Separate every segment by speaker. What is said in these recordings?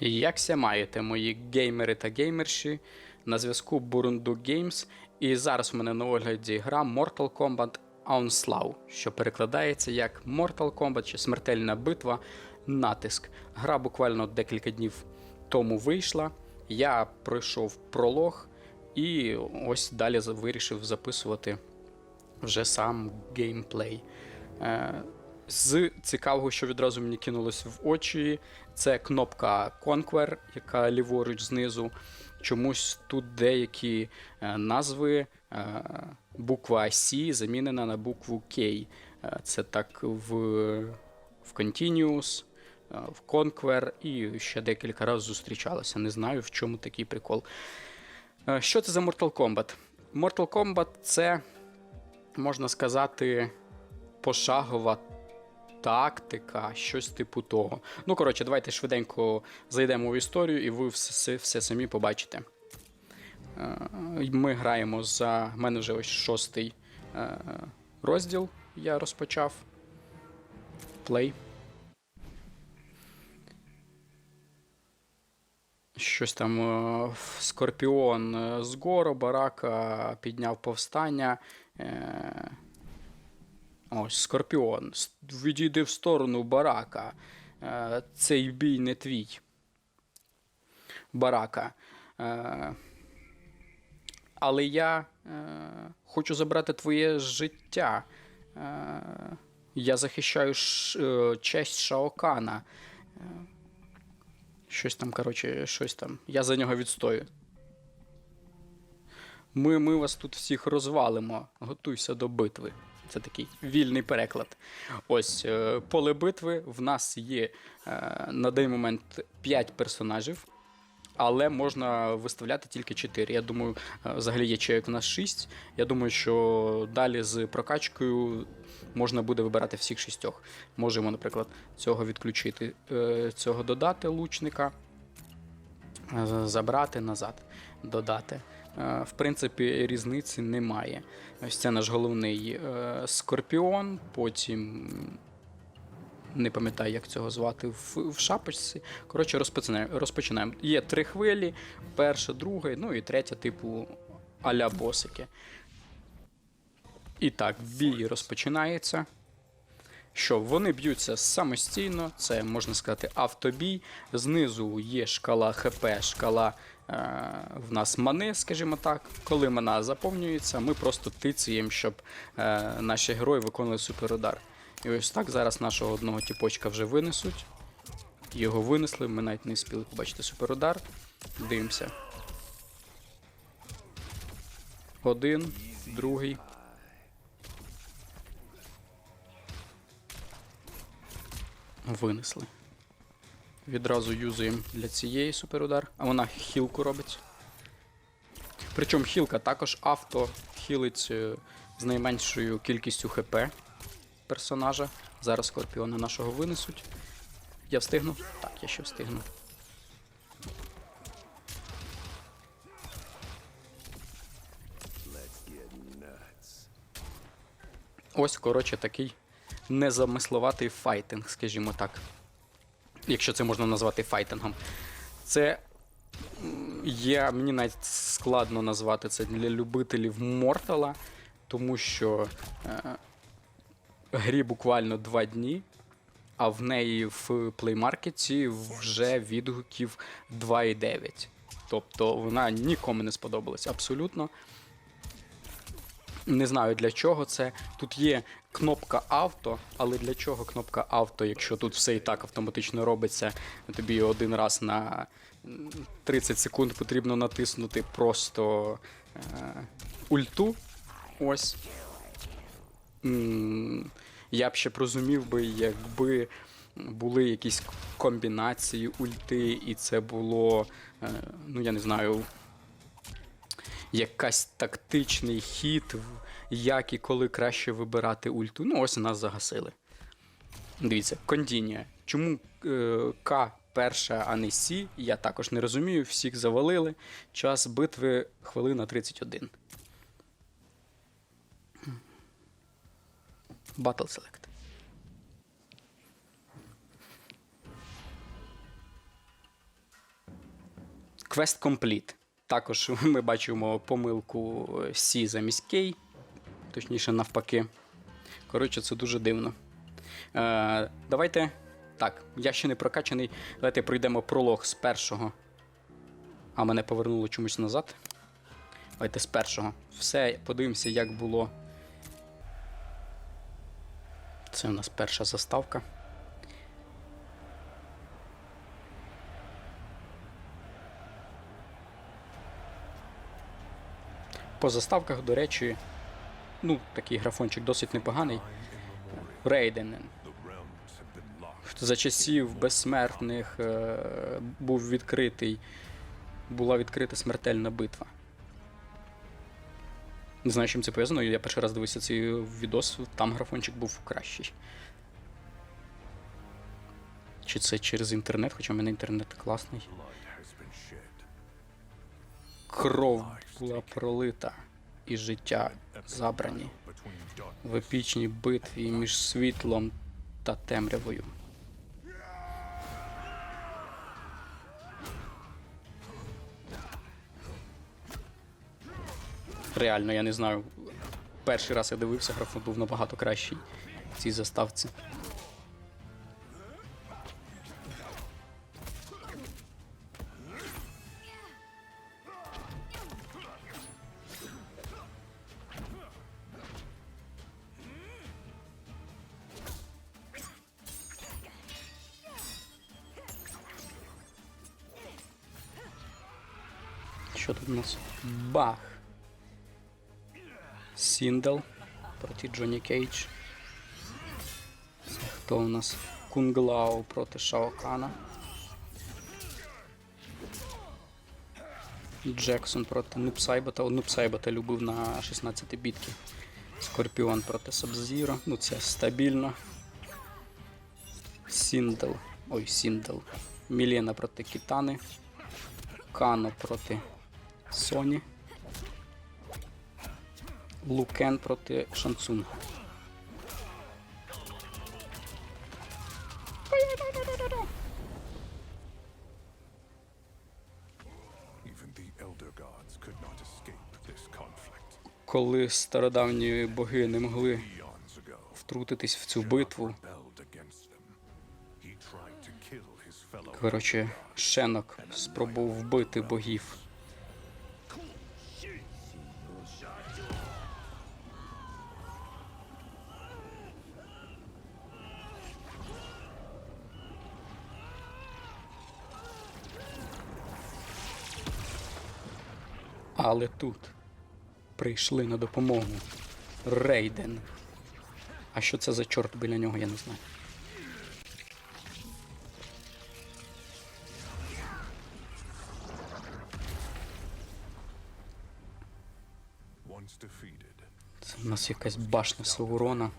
Speaker 1: Якся маєте, мої геймери та геймерші? На зв'язку Burundu Games. І зараз у мене на огляді гра Mortal Kombat Onslaught, що перекладається як Mortal Kombat чи Смертельна битва натиск. Гра буквально декілька днів тому вийшла. Я пройшов пролог і ось далі вирішив записувати вже сам геймплей. Е, З цікавого, що відразу мені кинулось в очі, це кнопка Conquer, яка ліворуч знизу. Чомусь тут деякі е, назви, е, буква C замінена на букву K. Е, Це так в, в Continuous, в Conquer і ще декілька разів зустрічалося. Не знаю, в чому такий прикол. Що це за Mortal Kombat? Mortal Kombat це, можна сказати, пошагова тактика, щось типу того. Ну, коротше, давайте швиденько зайдемо в історію, і ви все, все самі побачите. Е, Ми граємо за. У мене вже ось шостий е, розділ я розпочав. Плей. Щось там е, Скорпіон з гору, барака підняв повстання. Ось Скорпіон. Відійди в сторону барака. Е, Цей бій не твій. Барака. Е, Але я е, хочу забрати твоє життя. Я захищаю честь Шаокана. Щось там, коротше, щось там. Я за нього відстою. Ми, ми вас тут всіх розвалимо. Готуйся до битви. Це такий вільний переклад. Ось е, поле битви. В нас є е, на даний момент 5 персонажів, але можна виставляти тільки 4. Я думаю, е, взагалі є чайок у нас 6. Я думаю, що далі з прокачкою можна буде вибирати всіх шістьох. Можемо, наприклад, цього відключити, цього додати лучника забрати назад, додати. Е, В принципі, різниці немає. Ось це наш головний е, скорпіон, потім. Не пам'ятаю, як цього звати в, в шапочці. Коротше, розпочинаємо. розпочинаємо. Є три хвилі: перша, друга, ну і третя, типу аля босики. І так, бій розпочинається. Що вони б'ються самостійно, це можна сказати автобій. Знизу є шкала ХП, шкала в нас мани, скажімо так. Коли мана заповнюється, ми просто тицяємо, щоб е, наші герої виконували суперудар. І ось так зараз нашого одного тіпочка вже винесуть. Його винесли, ми навіть не спіли побачити суперудар. Дивимося. Один, другий. Винесли. Відразу юзаємо для цієї суперудар, а вона хілку робить. Причому хілка також авто хілить е, з найменшою кількістю ХП персонажа. Зараз скорпіона нашого винесуть. Я встигну? Так, я ще встигну. Ось, коротше, такий незамисловатий файтинг, скажімо так. Якщо це можна назвати файтингом. Це є, мені навіть складно назвати це для любителів Мортала, тому що е, грі буквально два дні, а в неї в плеймаркеті вже відгуків 2,9. Тобто вона нікому не сподобалась абсолютно. Не знаю для чого це. Тут є кнопка авто, але для чого кнопка авто, якщо тут все і так автоматично робиться, тобі один раз на 30 секунд потрібно натиснути просто е, ульту. Ось. Я б ще розумів би, якби були якісь комбінації ульти, і це було, е, ну я не знаю, якась тактичний хід, як і коли краще вибирати ульту. Ну, ось нас загасили. Дивіться, кондінія. Чому е, К перша, а не Сі, я також не розумію. Всіх завалили. Час битви хвилина 31. Battle Select. Quest Complete. Також ми бачимо помилку C замість K, точніше, навпаки. Коротше, це дуже дивно. Е, давайте. Так, я ще не прокачаний. Давайте пройдемо пролог з першого. А мене повернуло чомусь назад. Давайте з першого. Все, подивимося, як було. Це у нас перша заставка. По заставках, до речі, ну, такий графончик досить непоганий. Рейденен. За часів безсмертних е, був відкритий, була відкрита смертельна битва. Не знаю, чим це пов'язано. Я перший раз дивився цей відос, там графончик був кращий. Чи це через інтернет, хоча в мене інтернет класний. Кров була пролита і життя забрані в епічній битві між світлом та темрявою. Реально, я не знаю. Перший раз я дивився, графон був набагато кращий в цій заставці. Що тут у нас? Бах. Сіндал проти Джонні Кейдж. Хто у нас? Кунглау проти Шаокана. Джексон проти Нупсайбата. Нупсайбата любив на 16 бітки. Скорпіон проти Сабзіро. Ну це стабільно. Сіндал. Ой, Сіндал. Мілена проти Кітани. Кано проти Соні. Лукен проти Шансун. Коли стародавні боги не могли втрутитись в цю битву, коротше, Шенок спробував вбити богів. Але тут прийшли на допомогу Рейден. А що це за чорт біля нього, я не знаю. Це в нас якась башня Саурона.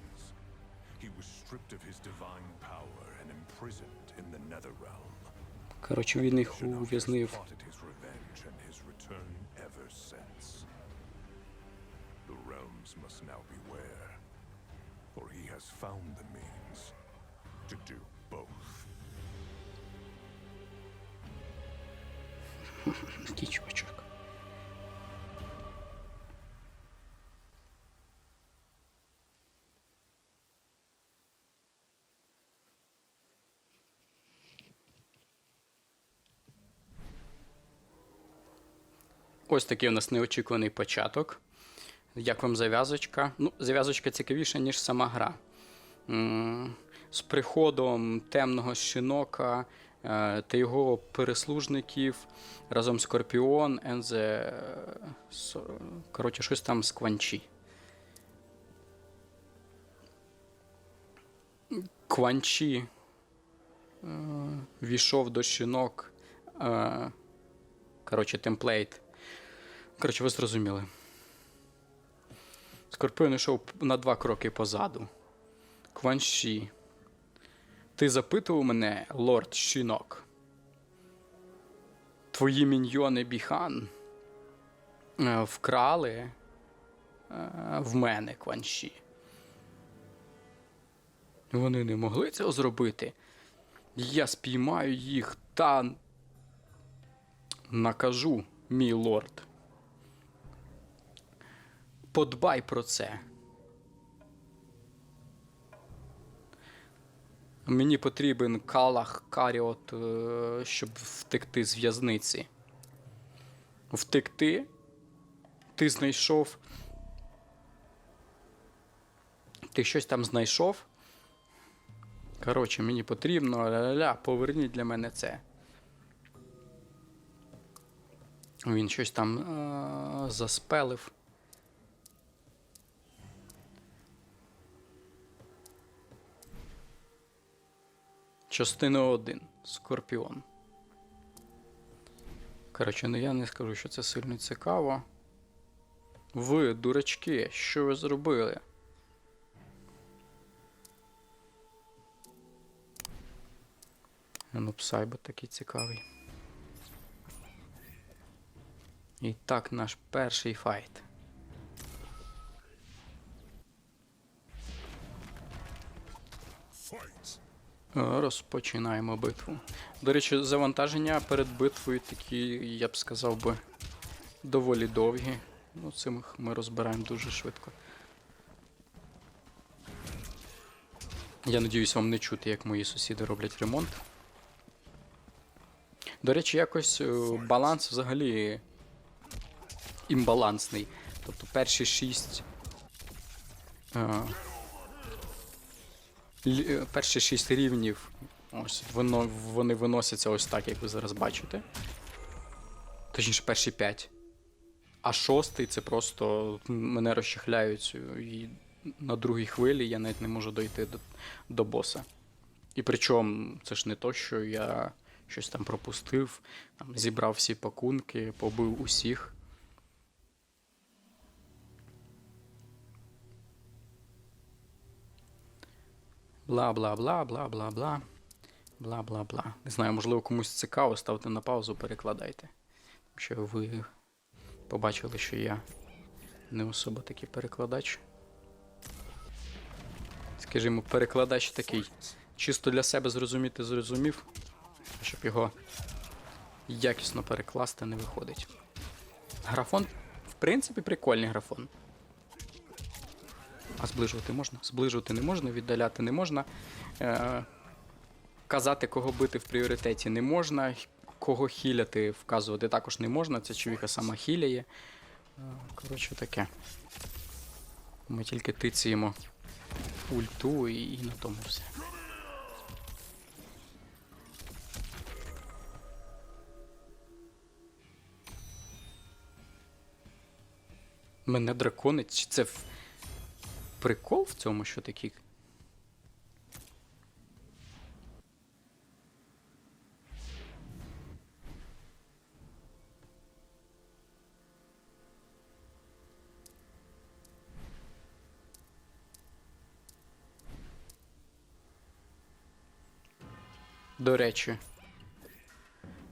Speaker 1: Коротше, він їх ув'язнив.
Speaker 2: plotted his revenge and his return ever since. The realms must now beware, for he has found the means to do both.
Speaker 1: Такий чувачок. Ось такий у нас неочікуваний початок. Як вам зав'язочка? Ну, зав'язочка цікавіша, ніж сама гра. З приходом темного щенока е, та його переслужників разом Скорпіон, Ензе. Коротше, щось там з Кванчі. Кванчі е, війшов до щінок. Е, коротше, темплейт. Коротше, ви зрозуміли. Скорпіон йшов на два кроки позаду. Кванші. Ти запитував мене, лорд Щінок. Твої міньйони Біхан е, вкрали е, в мене Кванші. Вони не могли цього зробити. Я спіймаю їх та Накажу, мій лорд. Подбай про це. Мені потрібен Калах Каріот, е, щоб втекти з в'язниці. Втекти? Ти знайшов. Ти щось там знайшов? Коротше, мені потрібно. Ля-ля-ля, поверніть для мене це. Він щось там е- заспелив. Частина 1. Скорпіон. Коротше, ну я не скажу, що це сильно цікаво. Ви, дурачки, що ви зробили? Ну, псайбо такий цікавий. І так, наш перший файт. Розпочинаємо битву. До речі, завантаження перед битвою такі, я б сказав би, доволі довгі. Ну, цим ми розбираємо дуже швидко. Я надіюсь, вам не чути, як мої сусіди роблять ремонт. До речі, якось е, баланс взагалі імбалансний. Тобто перші шість. Е, перші шість рівнів. Ось воно, вони виносяться ось так, як ви зараз бачите. Точніше, перші п'ять. А шостий це просто мене розчехляють. І на другій хвилі я навіть не можу дойти до, до боса. І причому це ж не то, що я щось там пропустив, там, зібрав всі пакунки, побив усіх. Бла бла бла бла бла бла. Бла бла бла. Не знаю, можливо, комусь цікаво, ставте на паузу, перекладайте. Якщо ви побачили, що я не особо такий перекладач. Скажімо, перекладач такий. Чисто для себе зрозуміти зрозумів, щоб його якісно перекласти не виходить. Графон, в принципі, прикольний графон. А зближувати можна? Зближувати не можна, віддаляти не можна. Е- казати, кого бити в пріоритеті не можна. Кого хіляти, вказувати також не можна. Ця човіха сама хіляє. Е, Коротше, таке. Ми тільки тиціємо ульту і, і на тому все. Мене драконить. Чи це прикол в цьому, що такі? До речі,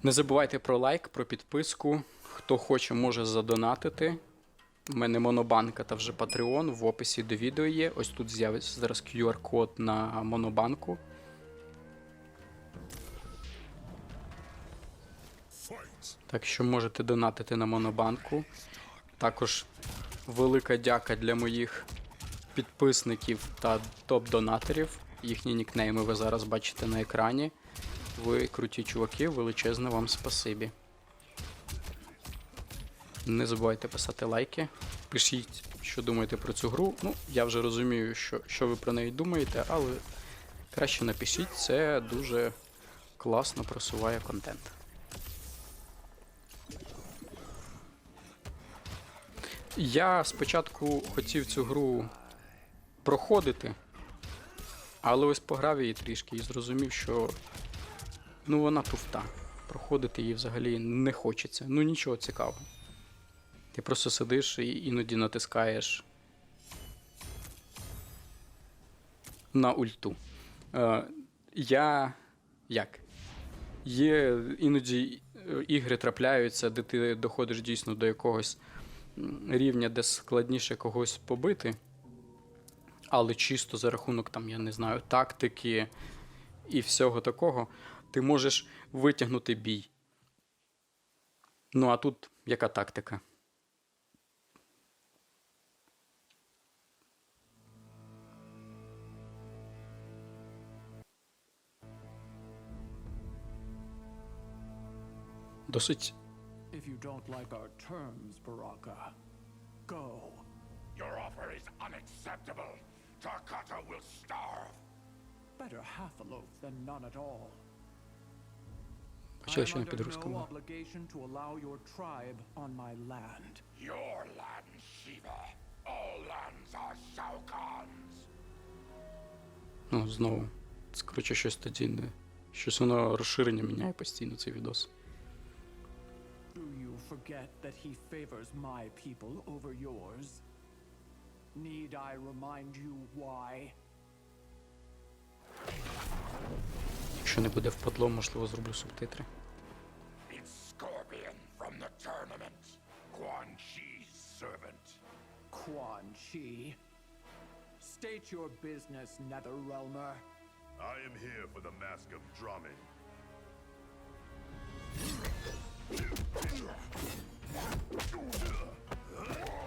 Speaker 1: не забувайте про лайк, про підписку. Хто хоче, може задонатити. У мене монобанка та вже Patreon в описі до відео є. Ось тут з'явиться зараз QR-код на монобанку. Так що можете донатити на монобанку. Також велика дяка для моїх підписників та топ-донаторів. Їхні нікнейми ви зараз бачите на екрані. Ви круті чуваки, величезне вам спасибі. Не забувайте писати лайки. Пишіть, що думаєте про цю гру. Ну, я вже розумію, що, що ви про неї думаєте, але краще напишіть, це дуже класно просуває контент. Я спочатку хотів цю гру проходити, але ось пограв її трішки і зрозумів, що ну вона туфта. Проходити її взагалі не хочеться. Ну нічого цікавого. Ти просто сидиш і іноді натискаєш на ульту. Е, я як? Є іноді е, ігри трапляються, де ти доходиш дійсно до якогось рівня, де складніше когось побити. Але чисто за рахунок, там, я не знаю, тактики і всього такого, ти можеш витягнути бій. Ну, а тут яка тактика?
Speaker 3: go.
Speaker 2: Your offer is unacceptable. Tarkata will starve.
Speaker 3: Better half a loaf than none at all. I
Speaker 1: Бачили,
Speaker 3: am
Speaker 1: що на
Speaker 3: under
Speaker 1: підруску
Speaker 3: no
Speaker 1: було.
Speaker 3: obligation to allow your tribe on my land.
Speaker 2: Your land, Shiva. All lands are Shao Kahn's.
Speaker 1: Ну, знову. Це коротше щось тоді не. Щось воно розширення міняє постійно цей відос.
Speaker 3: Do you forget that he favors my people over yours? Need I remind you why?
Speaker 1: Якщо не буде впадло, можливо, зроблю субтитри.
Speaker 2: It's Scorpion from the tournament. Quan Chi's servant.
Speaker 3: Quan Chi. State your business, Netherrealmer.
Speaker 2: I am here for the Mask of Drumming.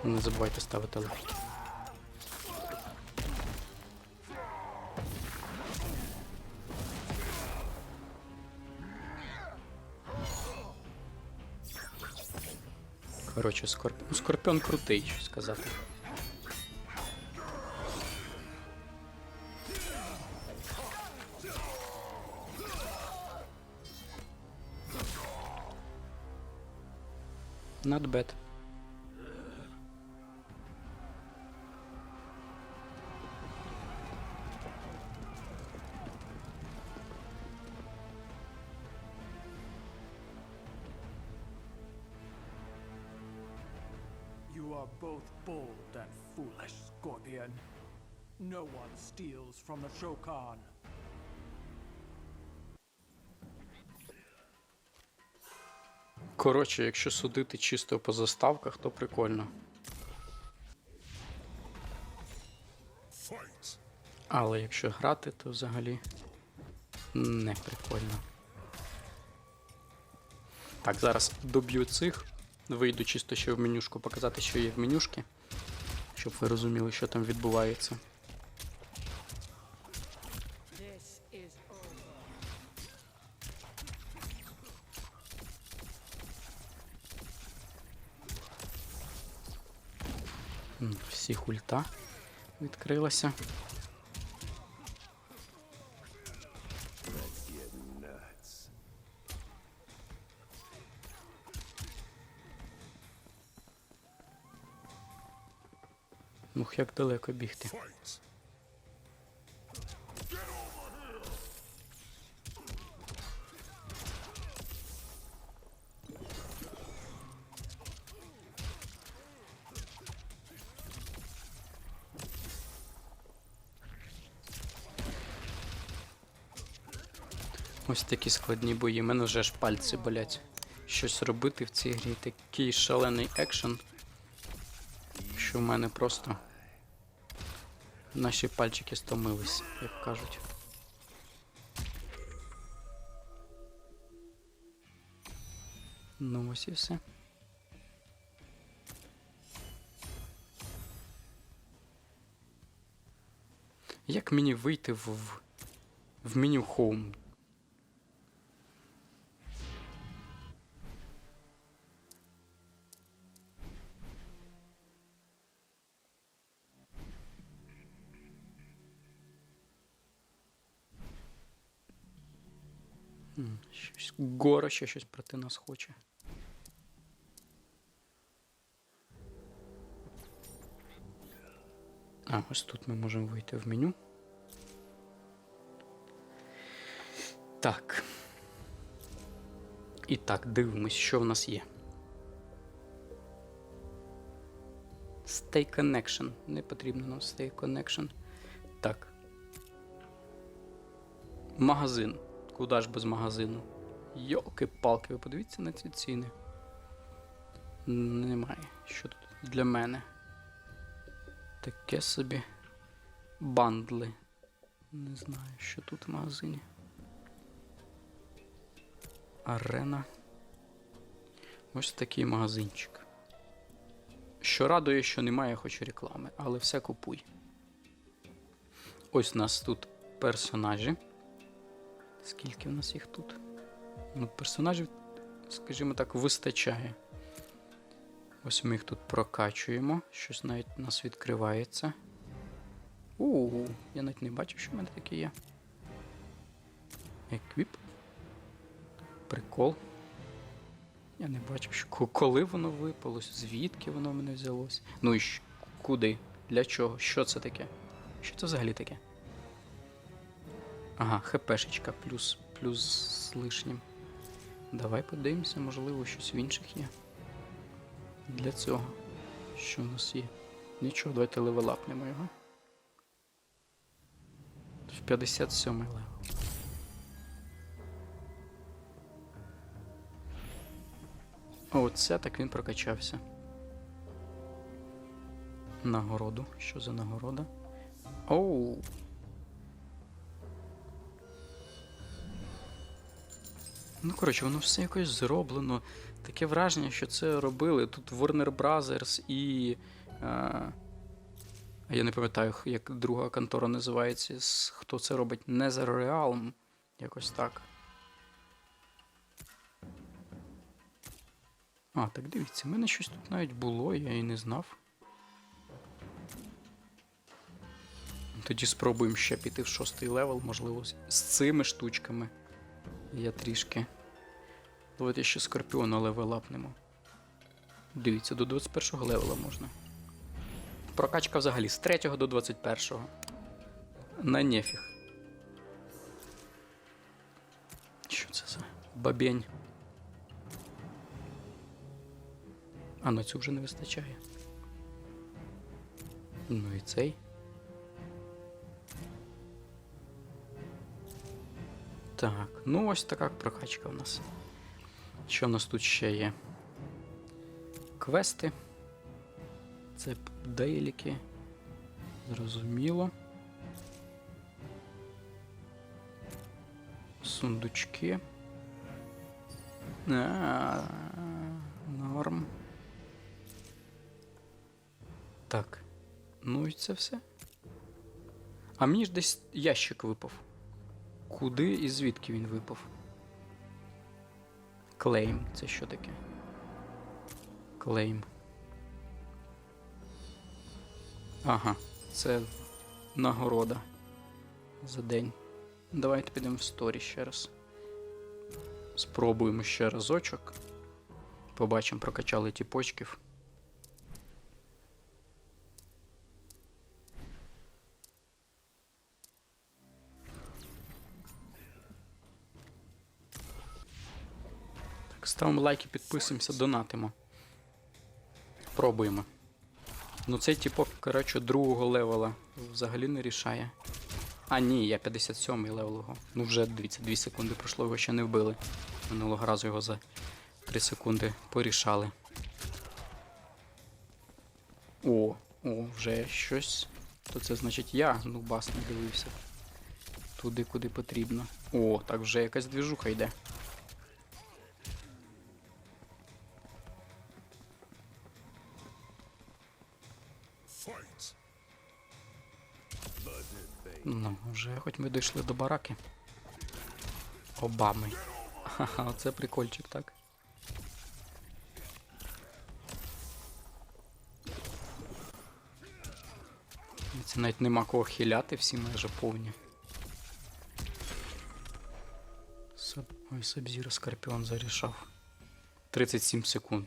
Speaker 1: Не забувайте ставити лайки. Коротше, скорп... ну, скорпіон крутий, що сказати. Not bad.
Speaker 3: You are both bold and foolish, Scorpion. No one steals from the Shokan.
Speaker 1: Коротше, якщо судити чисто по заставках, то прикольно. Але якщо грати, то взагалі не прикольно. Так, зараз доб'ю цих. Вийду чисто ще в менюшку, показати, що є в менюшки. Щоб ви розуміли, що там відбувається. Всіх ульта відкрилася. Ну, як далеко бігти. Ось такі складні бої. Мене вже ж пальці болять. Щось робити в цій грі. Такий шалений екшен. Що в мене просто наші пальчики стомились, як кажуть. Ну ось і все. Як мені вийти в, в, меню Home? Щось Гора ще щось проти нас хоче. А, ось тут ми можемо вийти в меню. Так. І так, дивимось, що в нас є. Stay Connection. Не потрібно нам Stay Connection. Так. Магазин. Куда ж без магазину? Йолки-палки, ви подивіться на ці ціни. Немає. Що тут для мене? Таке собі. Бандли. Не знаю, що тут в магазині. Арена. Ось такий магазинчик. Що радує, що немає хоч реклами, але все купуй. Ось у нас тут персонажі. Скільки в нас їх тут? Ну, персонажів, скажімо так, вистачає. Ось ми їх тут прокачуємо. Щось навіть у нас відкривається. У, я навіть не бачив, що в мене таке є. Еквіп. Прикол. Я не бачив, що коли воно випалось, звідки воно в мене взялось. Ну і куди? Для чого? Що це таке? Що це взагалі таке? Ага, хпшечка плюс, плюс з лишнім. Давай подивимося, можливо, щось в інших є. Для цього. Що в нас є? Нічого, давайте левелапнемо його. В 57 левел. Оце так він прокачався. Нагороду. Що за нагорода? Оу. Ну, коротше, воно все якось зроблено. Таке враження, що це робили тут Warner Brothers і. Е, я не пам'ятаю, як друга контора називається. Хто це робить? NetherRealm. Якось так. А, так дивіться, в мене щось тут навіть було, я і не знав. Тоді спробуємо ще піти в шостий левел, можливо, з цими штучками. Я трішки. Давайте ще скорпіона левелапнемо. Дивіться, до 21 левела можна. Прокачка взагалі з 3 до 21. На нефіг. Що це за бабень? А на цю вже не вистачає. Ну і цей. Так, ну ось така прокачка у нас. Що в нас тут ще є? Квести. Це дейліки. Зрозуміло. Сундучки. А, норм. Так. Ну і це все. А мені ж десь ящик випав. Куди і звідки він випав? Клейм. Це що таке? Клейм. Ага, це нагорода за день. Давайте підемо в сторі ще раз. Спробуємо ще разочок. Побачимо, прокачали тіпочків. Так, ставимо лайки, підписуємося, донатимо. Пробуємо. Ну цей типок, коротше, другого левела взагалі не рішає. А, ні, я 57-й левел. Ну вже дивіться, 2 секунди пройшло, його ще не вбили. Минулого разу його за 3 секунди порішали. О, о, вже щось. То це значить я, ну бас не дивився. Туди, куди потрібно. О, так вже якась двіжуха йде. Вже хоч ми дійшли до бараки. Обами. Ха-ха, оце прикольчик, так. Це навіть нема кого хиляти, всі майже повні. Саб... Ой, Сабзіро Скорпіон зарішав. 37 секунд.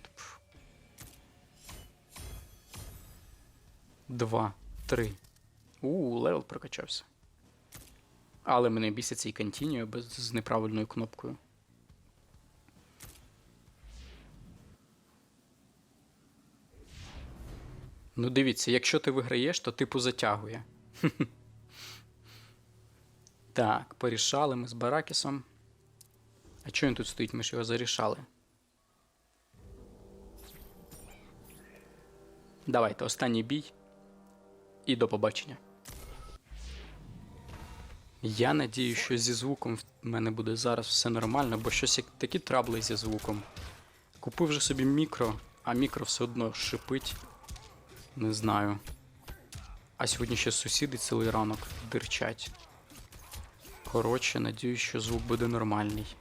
Speaker 1: Два, три. У, левел прокачався. Але мене бісить цей континю без з неправильною кнопкою. Ну, дивіться, якщо ти виграєш, то типу затягує. Так, порішали ми з Баракісом. А чого він тут стоїть? Ми ж його зарішали. Давайте, останній бій. І до побачення. Я надію, що зі звуком в мене буде зараз все нормально, бо щось як такі трабли зі звуком. Купив вже собі мікро, а мікро все одно шипить. Не знаю. А сьогодні ще сусіди цілий ранок дирчать. Коротше, надіюсь, що звук буде нормальний.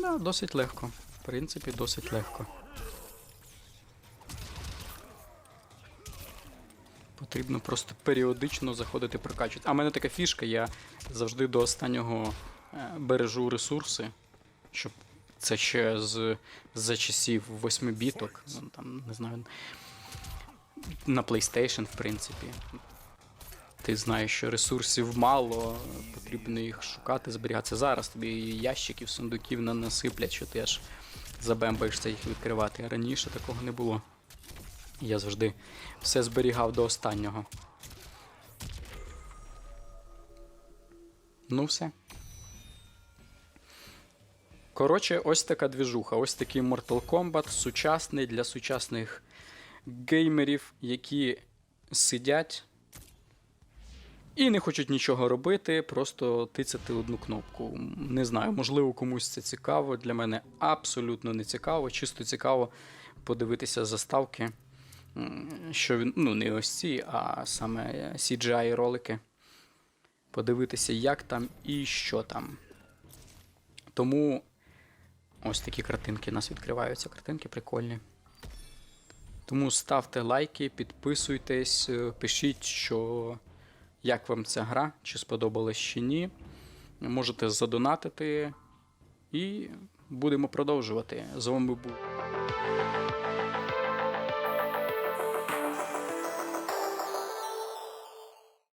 Speaker 1: Да, досить легко. В принципі, досить легко. Потрібно просто періодично заходити прокачувати. А в мене така фішка, я завжди до останнього е, бережу ресурси, щоб це ще з за часів 8 біток, ну, там, не знаю, на PlayStation, в принципі. Ти знаєш, що ресурсів мало, потрібно їх шукати, зберігати. Зараз тобі ящиків, сундуків на- насиплять, що ти аж забембаєшся їх відкривати. А раніше такого не було. Я завжди все зберігав до останнього. Ну, все. Коротше, ось така двіжуха. Ось такий Mortal Kombat сучасний для сучасних геймерів, які сидять і не хочуть нічого робити, просто тицяти одну кнопку. Не знаю, можливо, комусь це цікаво. Для мене абсолютно не цікаво. Чисто цікаво подивитися заставки. Що він, ну, не ось ці, а саме CGI ролики. Подивитися, як там і що там. Тому ось такі картинки у нас відкриваються. Картинки прикольні. Тому ставте лайки, підписуйтесь, е, пишіть, що як вам ця гра, чи сподобалась чи ні. Можете задонатити і будемо продовжувати. З вами був